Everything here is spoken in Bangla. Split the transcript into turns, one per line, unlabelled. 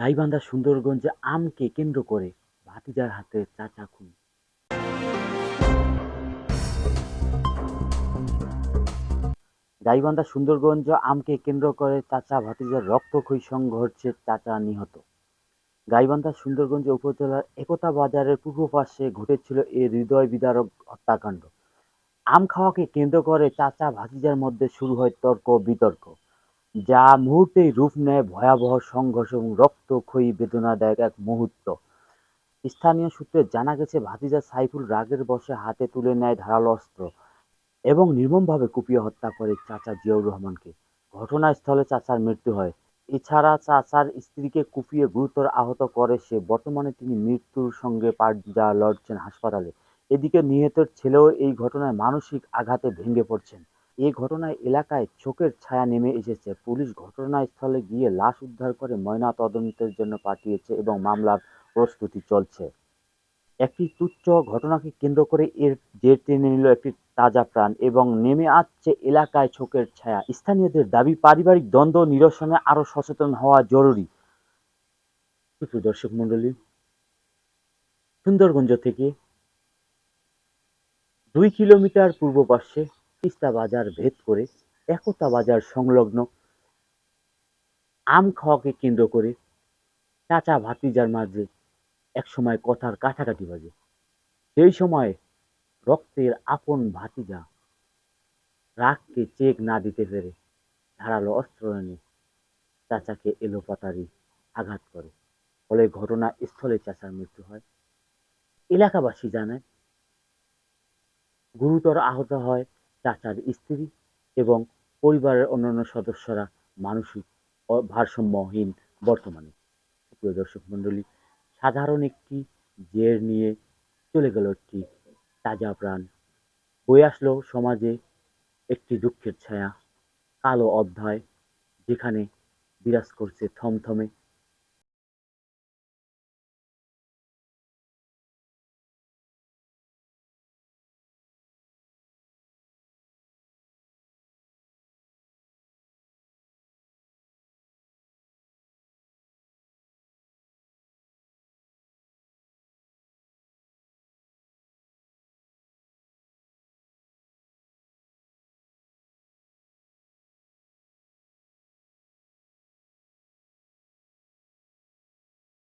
গাইবান্ধা সুন্দরগঞ্জে আমকে কেন্দ্র করে ভাতিজার হাতে চাচা খুন। গাইবান্ধা সুন্দরগঞ্জ আমকে কেন্দ্র করে চাচা ভাতিজার রক্তক্ষয়ী সংঘর্ষে চাচা নিহত। গাইবান্ধা সুন্দরগঞ্জ উপজেলার একতা বাজারের পূর্ব পাশে ঘটেছিল এ হৃদয় বিদারক হত্যাকাণ্ড। আম খাওয়াকে কেন্দ্র করে চাচা ভাতিজার মধ্যে শুরু হয় তর্ক বিতর্ক যা মুহূর্তেই রূপ নেয় ভয়াবহ সংঘর্ষ এবং রক্তক্ষয়ী বেদনাদায়ক এক মুহূর্ত। স্থানীয় সূত্রে জানা গেছে, ভাতিজা সাইফুল রাগের বশে হাতে তুলে নেয় ধারালো অস্ত্র এবং নির্মমভাবে কুপিয়ে হত্যা করে চাচা জিয়াউর রহমানকে। ঘটনাস্থলে চাচার মৃত্যু হয়। এছাড়া চাচার স্ত্রীকে কুপিয়ে গুরুতর আহত করে সে। বর্তমানে তিনি মৃত্যুর সঙ্গে পাড়া লড়ছেন হাসপাতালে। এদিকে নিহতের ছেলেও এই ঘটনায় মানসিক আঘাতে ভেঙে পড়ছেন। এই ঘটনায় এলাকায় চোখের ছায়া নেমে এসেছে। পুলিশ ঘটনাস্থলে গিয়ে লাশ উদ্ধার করে ময়না তদন্তের জন্য পাঠিয়েছে এবং মামলার প্রস্তুতি চলছে। একটি তুচ্ছ ঘটনাকে কেন্দ্র করে এর জের টেনে নিল একটি তাজা প্রাণ এবং নেমে আসছে এলাকায় শোকের ছায়া। স্থানীয়দের দাবি, পারিবারিক দ্বন্দ্ব, নিরসনে আরও সচেতন হওয়া জরুরি। দর্শক মন্ডলী সুন্দরগঞ্জ থেকে দুই কিলোমিটার পূর্ব পাশে তিস্তা বাজার ভেদ করে একতা বাজার সংলগ্ন আম খাওয়াকে কেন্দ্র করে চাচা ভাতিজার মাঝে একসময় কথার কাছাকাছি বাজে। সেই সময় রক্তের আপন ভাতিজা রাগকে চেক না দিতে পেরে ধারালো অস্ত্র এনে চাচাকে এলোপাতারি আঘাত করে। ফলে ঘটনা স্থলে চাচার মৃত্যু হয়। এলাকাবাসী জানায়, গুরুতর আহত হয় চাচার স্ত্রী এবং পরিবারের অন্যান্য সদস্যরা মানসিক ভারসাম্যহীন বর্তমানে। প্রিয় দর্শক মণ্ডলী, সাধারণ একটি জের নিয়ে চলে গেল একটি তাজা প্রাণ। বয়ে আসলো সমাজে একটি দুঃখের ছায়া, কালো অধ্যায় যেখানে বিরাজ করছে থমথমে